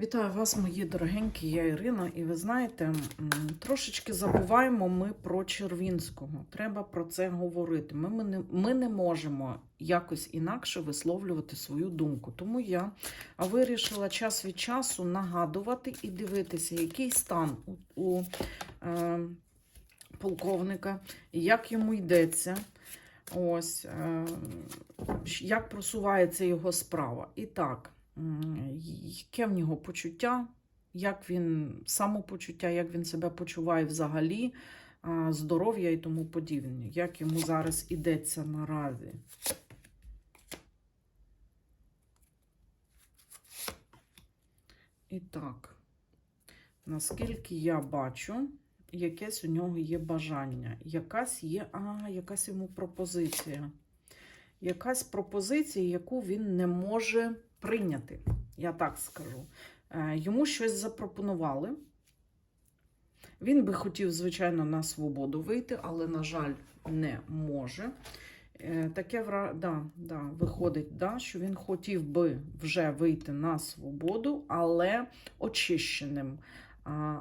Вітаю вас, мої дорогенькі, я Ірина, і ви знаєте, трошечки забуваємо ми про Червінського. Треба про це говорити. Ми, ми, не, ми не можемо якось інакше висловлювати свою думку. Тому я вирішила час від часу нагадувати і дивитися, який стан у, у е, полковника, як йому йдеться. Ось, е, як просувається його справа. І так, яке в нього почуття, як він самопочуття, як він себе почуває взагалі, здоров'я і тому подібне, як йому зараз ідеться наразі. І так, наскільки я бачу, якесь у нього є бажання, якась є, а, якась йому пропозиція. Якась пропозиція, яку він не може прийняти, я так скажу. Е, Йому щось запропонували. Він би хотів, звичайно, на свободу вийти, але, на жаль, не може. Е, Таке да, да, виходить, да, що він хотів би вже вийти на свободу, але очищеним,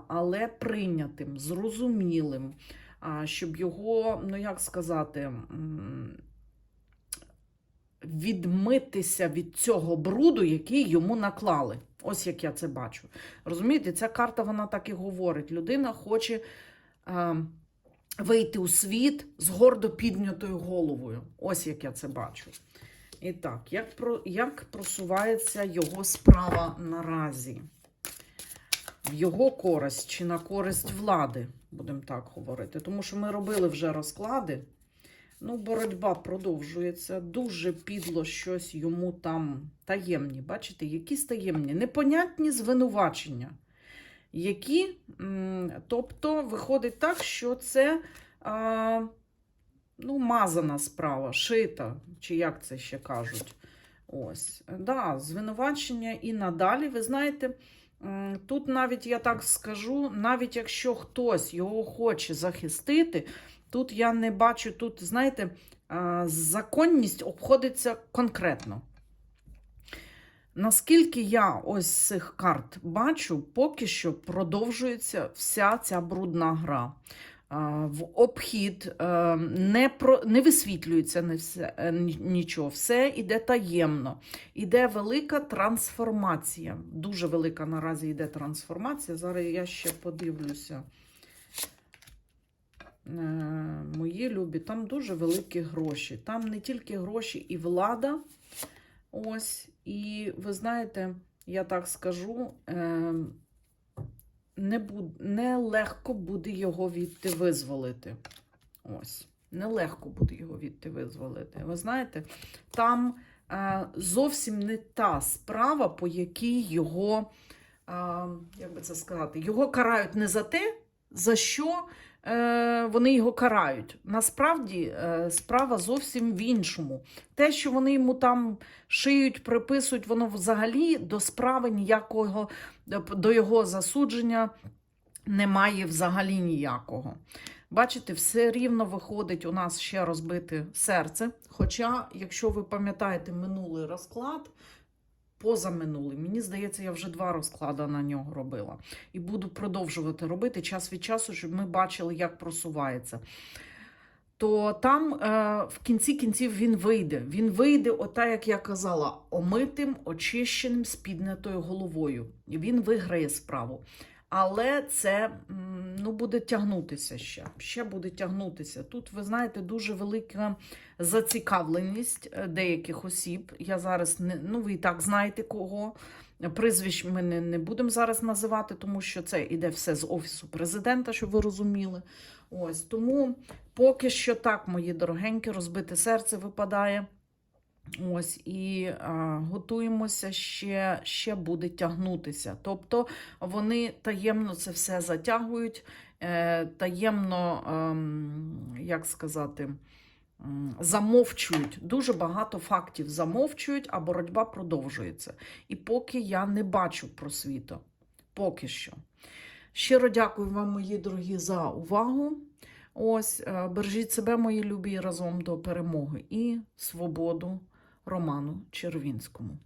але прийнятим, зрозумілим, щоб його, ну як сказати, відмитися від цього бруду, який йому наклали. Ось як я це бачу. Розумієте, ця карта вона так і говорить. Людина хоче е, вийти у світ з гордо піднятою головою. Ось як я це бачу. І так, як, про, як просувається його справа наразі? В його користь чи на користь влади, будемо так говорити. Тому що ми робили вже розклади. Ну, боротьба продовжується. Дуже підло щось йому там таємні. Бачите, якісь таємні, непонятні звинувачення. Які, тобто, виходить так, що це а, ну, мазана справа, шита, чи як це ще кажуть. Ось, да, звинувачення і надалі. Ви знаєте, тут навіть я так скажу, навіть якщо хтось його хоче захистити, Тут я не бачу, тут, знаєте, законність обходиться конкретно. Наскільки я ось з цих карт бачу, поки що продовжується вся ця брудна гра. В обхід е, не про, не висвітлюється не все, е, нічого, все іде таємно. Іде велика трансформація. Дуже велика наразі йде трансформація. Зараз я ще подивлюся. Е, мої любі, там дуже великі гроші. Там не тільки гроші і влада. Ось, і ви знаєте, я так скажу, е, не, буд, не легко буде його відти визволити. Ось, нелегко буде його відти визволити. Ви знаєте, там е, зовсім не та справа, по якій його, як би це сказати, його карають не за те, за що вони його карають. Насправді е, справа зовсім в іншому. Те, що вони йому там шиють, приписують, воно взагалі до справи ніякого, до його засудження немає взагалі ніякого. Бачите, все рівно виходить у нас ще розбите серце. Хоча, якщо ви пам'ятаєте минулий розклад, позаминулий, мені здається, я вже два розклади на нього робила. І буду продовжувати робити час від часу, щоб ми бачили, як просувається. То там е, в кінці кінців він вийде. Він вийде, ота, як я казала, омитим, очищеним, з піднятою головою. І він виграє справу. Але це ну, буде тягнутися ще. Ще буде тягнутися. Тут, ви знаєте, дуже велика зацікавленість е, деяких осіб. Я зараз не ну, ви і так знаєте кого. Прізвищ ми не, не будемо зараз називати, тому що це іде все з офісу президента, щоб ви розуміли. Ось тому поки що так, мої дорогенькі, розбите серце випадає. Ось і а, готуємося ще, ще буде тягнутися. Тобто вони таємно це все затягують, е, таємно, ем, як сказати, замовчують. Дуже багато фактів замовчують, а боротьба продовжується. І поки я не бачу просвіту. Поки що. Щиро дякую вам, мої дорогі, за увагу. Ось, е, бережіть себе, мої любі, разом до перемоги і свободу Роману Червінському.